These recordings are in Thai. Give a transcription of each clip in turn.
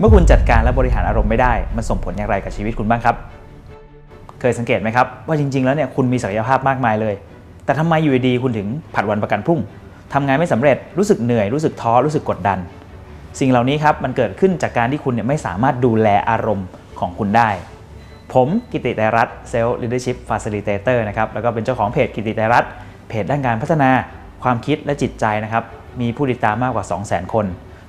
เมื่อคุณจัดการและบริหารอารมณ์ไม่ได้ มันส่งผลอย่างไรกับชีวิตคุณบ้างครับ เคยสังเกตไหมครับ ว่าจริง ๆ แล้วเนี่ยคุณมีศักยภาพมากมายเลย แต่ทำไมอยู่ดีๆคุณถึงผัดวันประกันพรุ่งทำงานไม่สำเร็จรู้สึกเหนื่อยรู้สึกท้อรู้สึกกดดัน สิ่งเหล่านี้ครับมันเกิดขึ้นจากการที่คุณเนี่ยไม่สามารถดูแลอารมณ์ของคุณได้ ผมกิติไตรรัตน์เซลล์ลีดเดอร์ชิพฟาซิลิเตเตอร์นะครับแล้วก็เป็นเจ้าของเพจกิติไตรรัตน์เพจด้านการพัฒนาความคิดและจิตใจนะครับมีผู้ติดตามมากกว่า 200,000 คน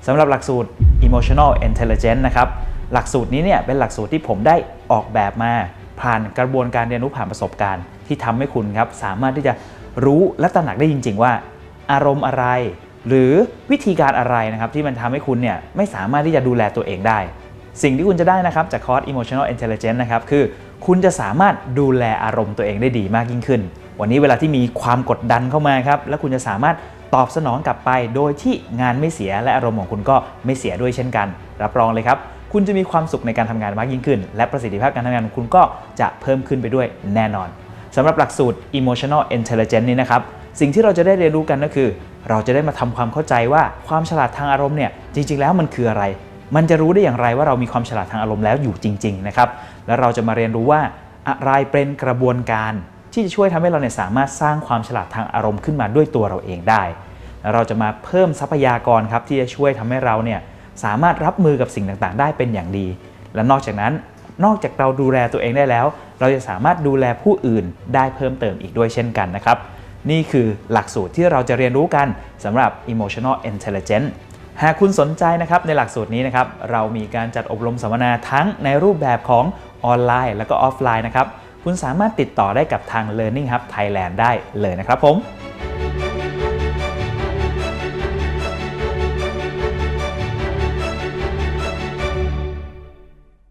สำหรับหลักสูตร Emotional Intelligence นะครับ หลักสูตรนี้เนี่ยเป็นหลักสูตรที่ผมได้ออกแบบมาผ่านกระบวนการเรียนรู้ผ่านประสบการณ์ ที่ทำให้คุณครับสามารถที่จะรู้และตระหนักได้จริง ๆ ว่า อารมณ์อะไร หรือวิธีการอะไรนะครับที่มันทำให้คุณเนี่ยไม่สามารถที่จะดูแลตัวเองได้ สิ่งที่คุณจะได้นะครับจากคอร์ส Emotional Intelligence นะครับคือคุณจะสามารถดูแลอารมณ์ตัวเองได้ดีมากยิ่งขึ้น วันนี้เวลาที่มีความกดดันเข้ามาครับแล้วคุณจะสามารถ ตอบสนองกลับไป โดยที่งานไม่เสียและอารมณ์ของคุณก็ไม่เสียด้วยเช่นกัน รับรองเลยครับ คุณจะมีความสุขในการทำงานมากยิ่งขึ้น และประสิทธิภาพการทำงานของคุณก็จะเพิ่มขึ้นไปด้วยแน่นอนสำหรับหลักสูตร Emotional Intelligence นี้นะครับสิ่งที่เราจะได้เรียนรู้กันก็คือ เราจะได้มาทำความเข้าใจว่าความฉลาดทางอารมณ์เนี่ยจริง ๆ แล้วมันคืออะไร มันจะรู้ได้อย่างไรว่าเรามีความฉลาดทางอารมณ์แล้วอยู่จริง ๆ นะครับ แล้วเราจะมาเรียนรู้ว่าอะไรเป็นกระบวนการที่จะช่วยทำให้เราเนี่ยสามารถสร้างความฉลาดทางอารมณ์ขึ้นมาด้วยตัวเราเองได้ เราจะมาเพิ่มทรัพยากรครับที่จะช่วยทำให้เราเนี่ยสามารถรับมือกับสิ่งต่างๆ ได้เป็นอย่างดี และนอกจากนั้นนอกจากเราดูแลตัวเองได้แล้ว เราจะสามารถดูแลผู้อื่นได้เพิ่มเติมอีกด้วยเช่นกันนะครับ นี่คือหลักสูตรที่เราจะเรียนรู้กันสำหรับ emotional intelligence หากคุณสนใจนะครับในหลักสูตรนี้นะครับเรามีการจัดอบรมสัมมนาทั้งในรูปแบบของออนไลน์ แล้วก็ออฟไลน์นะครับ คุณสามารถติดต่อได้กับทาง Learning Hub Thailand ได้เลยนะครับผม